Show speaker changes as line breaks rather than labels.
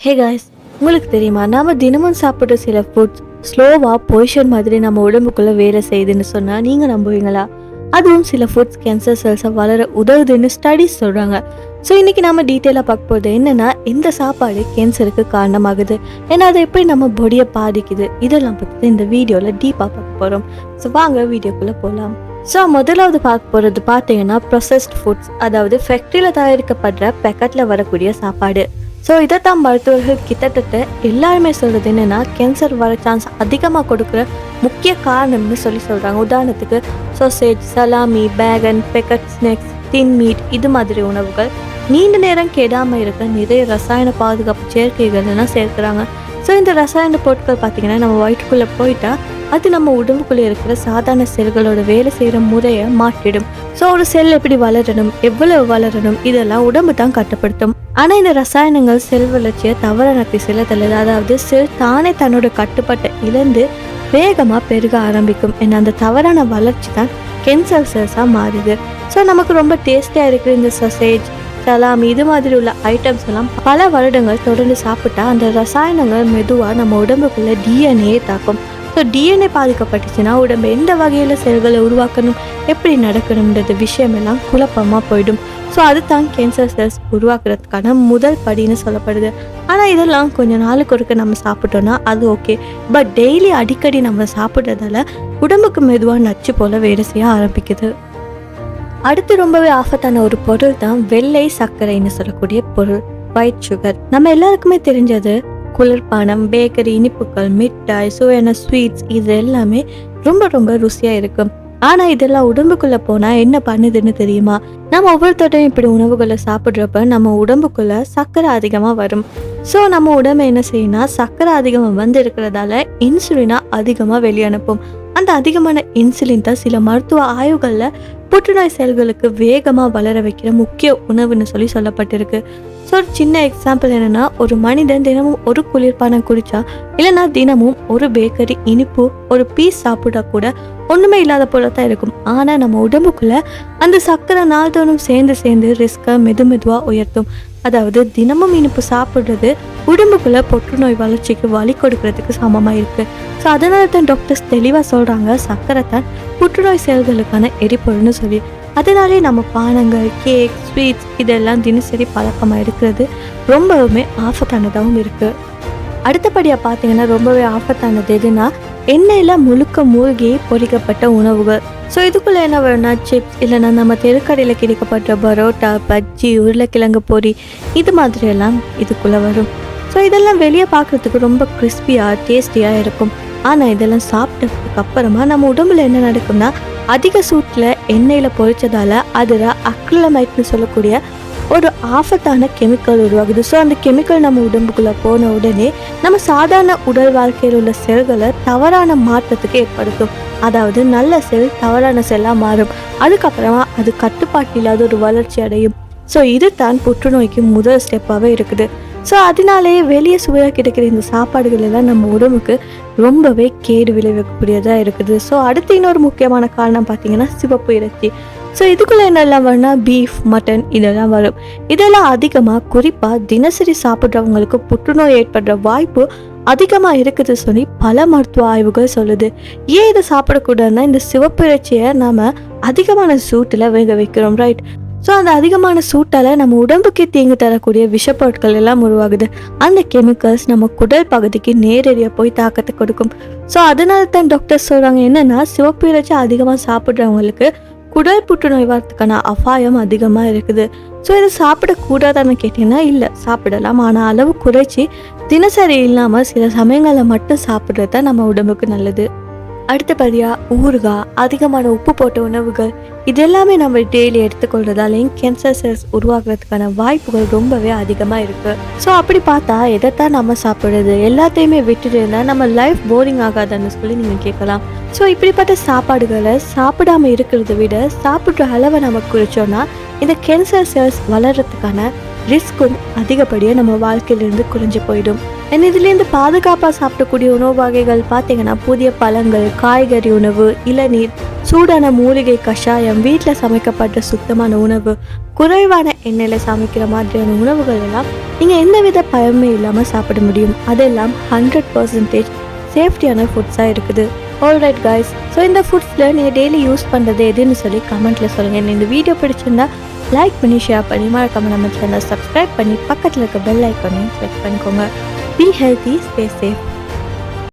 Hey guys உங்களுக்கு தெரியுமா? நாம தினமும் சாப்பிட்ற சில ஃபுட்ஸ் ஸ்லோவாக பொய்ஷன் மாதிரி நம்ம உடம்புக்குள்ள வேலை செய்யுதுன்னு சொன்னால் நீங்கள் நம்புவீங்களா? அதுவும் சில ஃபுட்ஸ் கேன்சர் செல்ஸை வளர உதவுதுன்னு ஸ்டடீஸ் சொல்கிறாங்க ஸோ இன்னைக்கு நம்ம டீட்டெயிலாக பார்க்க போகிறது என்னென்னா இந்த சாப்பாடு கேன்சருக்கு காரணமாகுது. ஏன்னா அதை எப்படி நம்ம பாடியை பாதிக்குது? இதெல்லாம் பற்றி இந்த வீடியோவில் டீப்பாக பார்க்க போகிறோம் ஸோ வாங்க வீடியோக்குள்ளே போகலாம் ஸோ முதலாவது பார்க்க போகிறது பார்த்தீங்கன்னா ப்ரொசஸ்ட் ஃபுட்ஸ் அதாவது ஃபேக்ட்ரியில் தயாரிக்கப்படுற பேக்கெட்டில் வரக்கூடிய சாப்பாடு. ஸோ இதைத்தான் மருத்துவர்கள் கிட்டத்தட்ட எல்லாருமே சொல்கிறது என்னென்னா கேன்சர் வர சான்ஸ் அதிகமாக கொடுக்குற முக்கிய காரணம்னு சொல்லி சொல்கிறாங்க உதாரணத்துக்கு sausage salami bacon Becket snacks tin meat இது மாதிரி உணவுகள் நீண்ட நேரம் கெடாமல் இருக்க நிறைய ரசாயன பாதுகாப்பு சேர்க்கைகள் சேர்க்குறாங்க. ஸோ இந்த ரசாயன பொருட்கள் பார்த்திங்கன்னா நம்ம வயிற்றுக்குள்ளே போயிட்டால் அது நம்ம உடம்புக்குள்ளே இருக்கிற சாதாரண செல்களோட வேலை செய்கிற முறையை மாற்றிடும். ஸோ ஒரு செல் எப்படி வளரணும் எவ்வளவு வளரணும் இதெல்லாம் உடம்பு தான் கட்டுப்படுத்தும். ஆனால் இந்த ரசாயனங்கள் செல் வளர்ச்சியை தவறான திசையில் தள்ளுது. அதாவது செல் தானே தன்னோட கட்டுப்பாட்டை இழந்து வேகமாக பெருக ஆரம்பிக்கும். ஏன்னா அந்த தவறான வளர்ச்சி தான் கேன்சர் செல்ஸாக மாறுது. ஸோ நமக்கு ரொம்ப டேஸ்டியாக இருக்கிற இந்த சசேஜ் சலாம் இது மாதிரி உள்ள ஐட்டம்ஸ் எல்லாம் பல வருடங்கள் தொடர்ந்து சாப்பிட்டா அந்த ரசாயனங்கள் மெதுவாக நம்ம உடம்புக்குள்ள டிஎன்ஏ தாக்கும். ஸோ டிஎன்ஏ பாதிக்கப்பட்டுச்சுன்னா உடம்பு எந்த வகையில் செல்களை உருவாக்கணும் எப்படி நடக்கணுன்றது விஷயம் எல்லாம் குழப்பமாக போயிடும். ஸோ அதுதான் கேன்சர் செல்ஸ் உருவாக்குறதுக்கான முதல் படின்னு சொல்லப்படுது. ஆனால் இதெல்லாம் கொஞ்சம் நாளுக்கு ஒருக்க நம்ம சாப்பிட்டோன்னா அது ஓகே பட் டெய்லி அடிக்கடி நம்ம சாப்பிட்றதால உடம்புக்கு மெதுவாக நச்சு போல வேலை செய்ய ஆரம்பிக்குது. அடுத்து ரொம்பவே ஆபத்தான ஒரு பொருள் தான் வெள்ளை சர்க்கரைன்னு சொல்லக்கூடிய பொருள் ஒயிட் சுகர் நம்ம எல்லாருக்குமே தெரிஞ்சது குளிர்பானம் பேக்கரி இனிப்புகள் மிட்டாய் சுவையான ஸ்வீட்ஸ் இது எல்லாமே ரொம்ப ரொம்ப ருசியாக இருக்கும். ஆனால் இதெல்லாம் உடம்புக்குள்ளே போனால் என்ன பண்ணுதுன்னு தெரியுமா? நம்ம ஒவ்வொருத்தரையும் இப்படி உணவுகளை சாப்பிட்றப்ப நம்ம உடம்புக்குள்ள சர்க்கரை அதிகமாக வரும். ஸோ நம்ம உடம்பு என்ன செய்யும்னா சர்க்கரை அதிகமாக வந்து இருக்கிறதால இன்சுலினா அதிகமாக வெளியனுப்பும். அந்த அதிகமான இன்சுலின் தான் சில மருத்துவ ஆய்வுகளில் புற்றுநோய் செல்களுக்கு வேகமாக வளர வைக்கிற முக்கிய உணவுன்னு சொல்லி சொல்லப்பட்டிருக்கு. ஸோ ஒரு சின்ன எக்ஸாம்பிள் என்னென்னா ஒரு மனிதன் தினமும் ஒரு குளிர்பானம் குடித்தா இல்லைன்னா தினமும் ஒரு பேக்கரி இனிப்பு ஒரு பீஸ் சாப்பிட்டா கூட ஒன்றுமே இல்லாத போல தான் இருக்கும். ஆனால் நம்ம உடம்புக்குள்ளே அந்த சர்க்கரை நாள்தோறும் சேர்ந்து சேர்ந்து ரிஸ்கை மெது மெதுவாக உயர்த்தும். அதாவது தினமும் இனிப்பு சாப்பிட்றது உடம்புக்குள்ளே புற்றுநோய் வளர்ச்சிக்கு வழி கொடுக்கறதுக்கு சமமாக இருக்குது ஸோ அதனால தான் டாக்டர்ஸ் தெளிவாக சொல்கிறாங்க சர்க்கரை தான் புற்றுநோய் செல்களுக்கான எரிபொருள்னு சொல்லி. அதனாலே நம்ம பானங்கள் கேக் ஸ்வீட்ஸ் இதெல்லாம் தினசரி பழக்கமாக இருக்கிறது ரொம்பவுமே ஆபத்தானதாகவும் இருக்குது அடுத்தபடியாக பார்த்தீங்கன்னா ரொம்பவே ஆபத்தானது எதுனா எண்ணெயில் முழுக்க மூழ்கி பொரிக்கப்பட்ட உணவுகள் ஸோ இதுக்குள்ளே என்ன வரும்னா சிப்ஸ் இல்லைன்னா நம்ம தெருக்கடையில் கிடைக்கப்பட்ட பரோட்டா பஜ்ஜி உருளைக்கிழங்கு பொரி இது மாதிரியெல்லாம் இதுக்குள்ளே வரும். ஸோ இதெல்லாம் வெளியே பார்க்குறதுக்கு ரொம்ப கிறிஸ்பியாக டேஸ்டியாக இருக்கும். ஆனால் இதெல்லாம் சாப்பிட்டதுக்கு அப்புறமா நம்ம உடம்புல என்ன நடக்கும்னா அதிக சூட்டில் எண்ணெயில் பொரிச்சதால அதில் அக்ரிலமைட்னு சொல்லக்கூடிய ஒரு ஆபத்தான கெமிக்கல் உருவாகுது. ஸோ அந்த கெமிக்கல் நம்ம உடம்புக்குள்ளே போன உடனே நம்ம சாதாரண உடல் வாழ்க்கையில் உள்ள செல்களை தவறான மாற்றத்துக்கு ஏற்படுத்தும். அதாவது நல்ல செல் தவறான செல்லாக மாறும். அதுக்கப்புறமா அது கட்டுப்பாட்டு இல்லாத ஒரு வளர்ச்சி அடையும். ஸோ இது தான் புற்றுநோய்க்கு முதல் ஸ்டெப்பாகவே இருக்குது. ஸோ அதனாலேயே வெளியே சுவையாக கிடைக்கிற இந்த சாப்பாடுகள் எல்லாம் நம்ம உடம்புக்கு ரொம்பவே கேடு விளைவிக்கக்கூடியதாக இருக்குது. ஸோ அடுத்து இன்னொரு முக்கியமான காரணம் பார்த்தீங்கன்னா சிவப்பு இறைச்சி. ஸோ இதுக்குள்ளே என்னெல்லாம் வரும்னா பீஃப் மட்டன் இதெல்லாம் வரும். இதெல்லாம் அதிகமாக குறிப்பாக தினசரி சாப்பிட்றவங்களுக்கு புற்றுநோய் ஏற்படுற வாய்ப்பு அதிகமாக இருக்குது சொல்லி பல மருத்துவ ஆய்வுகள் சொல்லுது. ஏன் இதை சாப்பிடக்கூடாதுன்னா இந்த சிவப்பு இறைச்சியை நாம் அதிகமான சூட்டில் வேக வைக்கிறோம் ரைட் ஸோ அந்த அதிகமான சூட்டால் நம்ம உடம்புக்கு தீங்கு தரக்கூடிய விஷப்பொருட்கள் எல்லாம் உருவாகுது. அந்த கெமிக்கல்ஸ் நம்ம குடல் பகுதிக்கு நேரடியாக போய் தாக்கத்தை கொடுக்கும். ஸோ அதனால தான் டாக்டர் சொல்கிறாங்க என்னென்னா சிவப்பு இறைச்சி அதிகமாக சாப்பிட்றவங்களுக்கு குடல் புற்றுநோய் வரத்துக்கான அபாயம் அதிகமாக இருக்குது. ஸோ இதை சாப்பிடக்கூடாதான்னு கேட்டிங்கன்னா இல்லை சாப்பிடலாம். ஆனால் அளவு குறைச்சி தினசரி இல்லாமல் சில சமயங்களில் மட்டும் சாப்பிட்றது தான் நம்ம உடம்புக்கு நல்லது. அடுத்தபடியாக ஊறுகாய் அதிகமான உப்பு போட்ட உணவுகள் இது எல்லாமே நம்ம டெய்லி எடுத்துக்கொள்றதாலையும் கேன்சர் செல்ஸ் உருவாக்குறதுக்கான வாய்ப்புகள் ரொம்பவே அதிகமாக இருக்குது ஸோ அப்படி பார்த்தா எதைத்தான் நம்ம சாப்பிட்றது? எல்லாத்தையுமே விட்டுட்டு இருந்தால் நம்ம லைஃப் போரிங் ஆகாதுன்னு சொல்லி நீங்கள் கேட்கலாம். ஸோ இப்படிப்பட்ட சாப்பாடுகளை சாப்பிடாம இருக்கிறத விட சாப்பிட்ற அளவை நம்ம குறிச்சோன்னா இந்த கேன்சர் செல்ஸ் வளர்கிறதுக்கான ரிஸ்க்கும் அதிகப்படியாக நம்ம வாழ்க்கையிலிருந்து குறைஞ்சு போயிடும். அண்ட் இதுலேருந்து பாதுகாப்பாக சாப்பிடக்கூடிய உணவு வகைகள் பார்த்தீங்கன்னா புதிய பழங்கள் காய்கறி உணவு இளநீர் சூடான மூலிகை கஷாயம் வீட்டில் சமைக்கப்பட்ட சுத்தமான உணவு குறைவான எண்ணெயில் சமைக்கிற மாதிரியான உணவுகள் எல்லாம் நீங்கள் எந்தவித பயமே இல்லாமல் சாப்பிட முடியும். அதெல்லாம் ஹண்ட்ரட் பர்சன்டேஜ் சேஃப்டியான ஃபுட்ஸாக இருக்குது. ஆல்ரைட் காய்ஸ் ஸோ இந்த ஃபுட்ஸில் நீங்கள் டெய்லி யூஸ் பண்ணுறது எதுன்னு சொல்லி கமெண்ட்டில் சொல்லுங்கள் இந்த வீடியோ பிடிச்சிருந்தா லைக் பண்ணி ஷேர் பண்ணி மறக்காமல் நம்ம சேனல் சப்ஸ்கிரைப் பண்ணி பக்கத்தில் இருக்க பெல் ஐக்கானையும் கிளிக் பண்ணிக்கோங்க. Be healthy, stay safe.